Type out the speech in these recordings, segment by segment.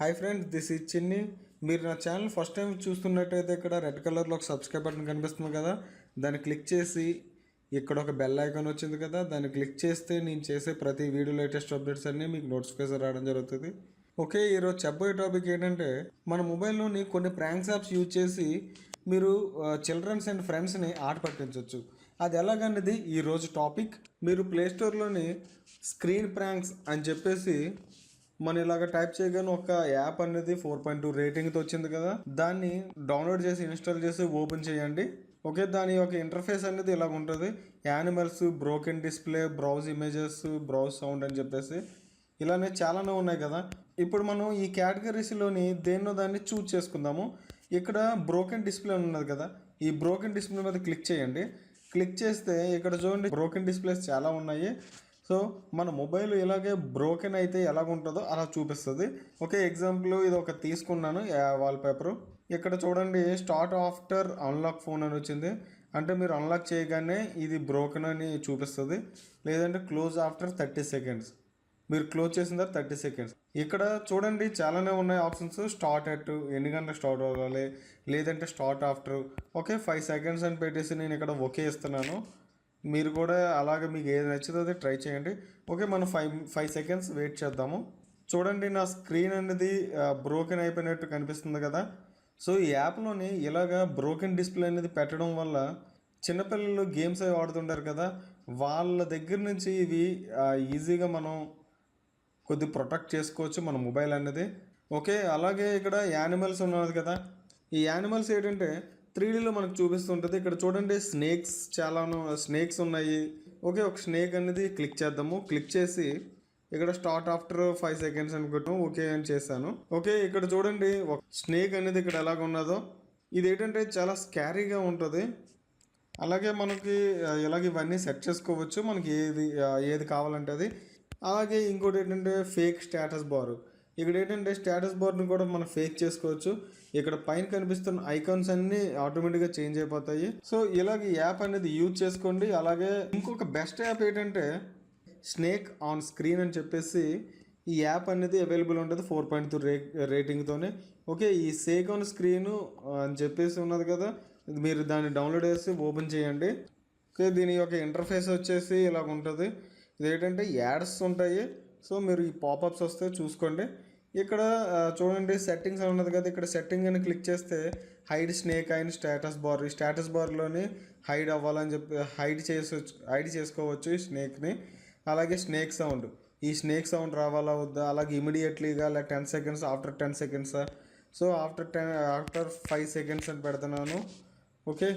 Hi friends this is చిన్ని మీరు నా ఛానల్ ఫస్ట్ టైం చూస్తున్నట్టయితే ఇక్కడ రెడ్ కలర్లో ఒక సబ్స్క్రైబ్ బటన్ కనిపిస్తుంది కదా. దాన్ని క్లిక్ చేసి ఇక్కడ ఒక బెల్ ఐకాన్ వచ్చింది కదా. దాన్ని క్లిక్ చేస్తే నేను చేసే ప్రతి వీడియో లేటెస్ట్ అప్డేట్స్ అన్నీ మీకు నోటిఫికేషన్ రావడం జరుగుతుంది. ఓకే ఈరోజు చెప్పబోయే టాపిక్ ఏంటంటే మన మొబైల్లోని కొన్ని ప్రాంక్స్ యాప్స్ యూజ్ చేసి మీరు చిల్డ్రన్స్ అండ్ ఫ్రెండ్స్ని ఆట పట్టించవచ్చు అది ఎలాగనేది? ఈరోజు టాపిక్ మీరు ప్లేస్టోర్లోని స్క్రీన్ ప్రాంక్స్ అని చెప్పేసి మనం ఇలాగ టైప్ చేయగానే ఒక యాప్ అనేది ఫోర్ పాయింట్ టూ రేటింగ్తో వచ్చింది కదా దాన్ని డౌన్లోడ్ చేసి ఇన్స్టాల్ చేసి ఓపెన్ చేయండి. ఓకే దాని యొక్క ఇంటర్ఫేస్ అనేది ఇలాగ ఉంటుంది. Animals broken display browse images browse sound అని చెప్పేసి. ఇలానే చాలానే ఉన్నాయి కదా. ఇప్పుడు మనం ఈ కేటగిరీస్లోని దేన్నో దాన్ని చూజ్ చేసుకుందాము. ఇక్కడ బ్రోకెన్ డిస్ప్లే ఉన్నది కదా ఈ బ్రోకెన్ డిస్ప్లే మీద క్లిక్ చేయండి. క్లిక్ చేస్తే ఇక్కడ చూడండి బ్రోకెన్ డిస్ప్లేస్ చాలా ఉన్నాయి. సో మన మొబైల్ ఇలాగే బ్రోకెన్ అయితే ఎలాగ ఉంటుందో అలా చూపిస్తుంది. ఓకే ఎగ్జాంపుల్ ఇది ఒక తీసుకున్నాను వాల్ పేపర్ ఇక్కడ చూడండి స్టార్ట్ ఆఫ్టర్ అన్లాక్ ఫోన్ అని వచ్చింది. అంటే మీరు అన్లాక్ చేయగానే ఇది బ్రోకెన్ అని చూపిస్తుంది. లేదంటే క్లోజ్ ఆఫ్టర్ థర్టీ సెకండ్స్. మీరు క్లోజ్ చేసిన తర్వాత థర్టీ సెకండ్స్. ఇక్కడ చూడండి చాలానే ఉన్నాయి ఆప్షన్స్. స్టార్ట్ అట్ ఎన్ని గంటలకు స్టార్ట్ అవ్వాలి? లేదంటే start after. Okay five seconds అని పెట్టేసి నేను ఇక్కడ ఓకే ఇస్తున్నాను. మీరు కూడా అలాగే మీకు ఏది నచ్చిందో అది ట్రై చేయండి. ఓకే మనం ఫైవ్ ఫైవ్ సెకండ్స్ వెయిట్ చేద్దాము. చూడండి నా స్క్రీన్ అనేది బ్రోకెన్ అయిపోయినట్టు కనిపిస్తుంది కదా. సో ఈ యాప్లోని ఇలాగా బ్రోకెన్ డిస్ప్లే అనేది పెట్టడం వల్ల చిన్నపిల్లలు గేమ్స్ అవి ఆడుతుంటారు కదా వాళ్ళ దగ్గర నుంచి ఇవి ఈజీగా మనం కొద్ది ప్రొటెక్ట్ చేసుకోవచ్చు మన మొబైల్ అనేది. ఓకే అలాగే ఇక్కడ యానిమల్స్ ఉన్నది కదా. ఈ యానిమల్స్ ఏంటంటే త్రీ డీలో మనకు చూపిస్తుంటుంది. ఇక్కడ చూడండి స్నేక్స్ చాలా స్నేక్స్ ఉన్నాయి. ఓకే ఒక స్నేక్ అనేది క్లిక్ చేద్దాము. క్లిక్ చేసి ఇక్కడ స్టార్ట్ ఆఫ్టర్ ఫైవ్ సెకండ్స్ అనుకుంటాం ఓకే అని చేశాను. ఓకే ఇక్కడ చూడండి ఒక స్నేక్ అనేది ఇక్కడ ఎలాగ ఉన్నదో. ఇది ఏంటంటే చాలా స్కారీగా ఉంటుంది. అలాగే మనకి ఇలాగ ఇవన్నీ సెట్ చేసుకోవచ్చు. మనకి ఏది ఏది కావాలంటే అది. అలాగే ఇంకోటి ఏంటంటే ఫేక్ స్టేటస్ బారు. ఇక్కడ ఏంటంటే స్టేటస్ బార్ని కూడా మనం ఫేక్ చేసుకోవచ్చు. ఇక్కడ పైన కనిపిస్తున్న ఐకాన్స్ అన్ని ఆటోమేటిక్గా చేంజ్ అయిపోతాయి. సో ఇలాగ ఈ యాప్ అనేది యూజ్ చేసుకోండి. అలాగే ఇంకొక బెస్ట్ యాప్ ఏంటంటే స్నేక్ ఆన్ స్క్రీన్ అని చెప్పేసి ఈ యాప్ అనేది అవైలబుల్ ఉంటుంది ఫోర్ పాయింట్ టూ రే రేటింగ్తోనే ఓకే ఈ సేక్ ఆన్ స్క్రీన్ అని చెప్పేసి ఉన్నది కదా. మీరు దాన్ని డౌన్లోడ్ చేసి ఓపెన్ చేయండి. ఓకే దీని యొక్క ఇంటర్ఫేస్ వచ్చేసి ఇలాగ ఉంటుంది ఇది ఏంటంటే యాడ్స్ ఉంటాయి. సో మీరు ఈ పాపప్స్ వస్తే చూసుకోండి. ఇక్కడ చూడండి సెట్టింగ్స్ అని ఉన్నది కదా. ఇక్కడ సెట్టింగ్ అని క్లిక్ చేస్తే హైడ్ స్నేక్ అయిన స్టేటస్ బార్ ఈ స్టేటస్ బార్లోని హైడ్ అవ్వాలని చెప్పి హైడ్ చేసి హైడ్ చేసుకోవచ్చు ఈ స్నేక్ని అలాగే స్నేక్ సౌండ్ ఈ స్నేక్ సౌండ్ రావాలా వద్దా? అలాగే ఇమీడియట్లీగా like ten seconds after ten seconds so after ten after five seconds అని పెడుతున్నాను. ఓకే?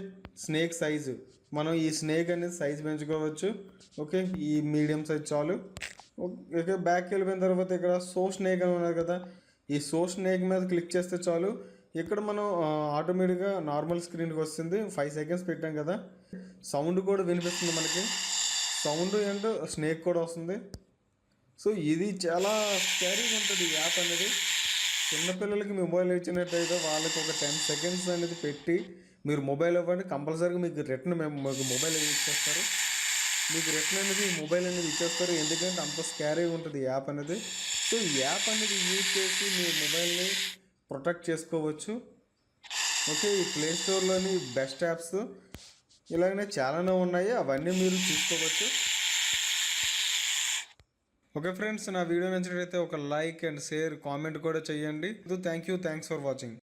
స్నేక్ సైజు మనం ఈ స్నేక్ అనేది సైజ్ పెంచుకోవచ్చు. ఓకే? ఈ మీడియం సైజ్ చాలు. ఓకే బ్యాక్ వెళ్ళిపోయిన తర్వాత ఇక్కడ సో స్నేక్ అని ఉన్నది కదా. ఈ సో స్నేక్ మీద క్లిక్ చేస్తే చాలు. ఇక్కడ మనం ఆటోమేటిక్గా నార్మల్ స్క్రీన్కి వస్తుంది. ఫైవ్ సెకండ్స్ పెట్టాం కదా. సౌండ్ కూడా వినిపిస్తుంది మనకి. సౌండ్ అండ్ స్నేక్ కూడా వస్తుంది. సో ఇది చాలా స్కారీగా ఉంటుంది ఈ యాప్ అనేది. చిన్నపిల్లలకి మొబైల్ ఇచ్చినట్టయితే వాళ్ళకి ఒక టెన్ సెకండ్స్ అనేది పెట్టి మీరు మొబైల్ ఇవ్వండి. కంపల్సరీగా మీకు రిటర్న్ మేము మీకు మొబైల్ ఇచ్చేస్తారు మీకు రిటర్న్ అనేది మొబైల్ అనేది ఇచ్చేస్తారు. ఎందుకంటే అంత స్కారీగా ఉంటుంది యాప్ అనేది. సో ఈ యాప్ అనేది యూజ్ చేసి మీ మొబైల్ని ప్రొటెక్ట్ చేసుకోవచ్చు. ఓకే ఈ ప్లే స్టోర్లోని బెస్ట్ యాప్స్ ఇలాగనే చాలానే ఉన్నాయి. అవన్నీ మీరు చూసుకోవచ్చు. ఓకే ఫ్రెండ్స్ నా వీడియో నచ్చినట్లయితే ఒక లైక్ అండ్ షేర్ కామెంట్ కూడా చేయండి. Thank you thanks for watching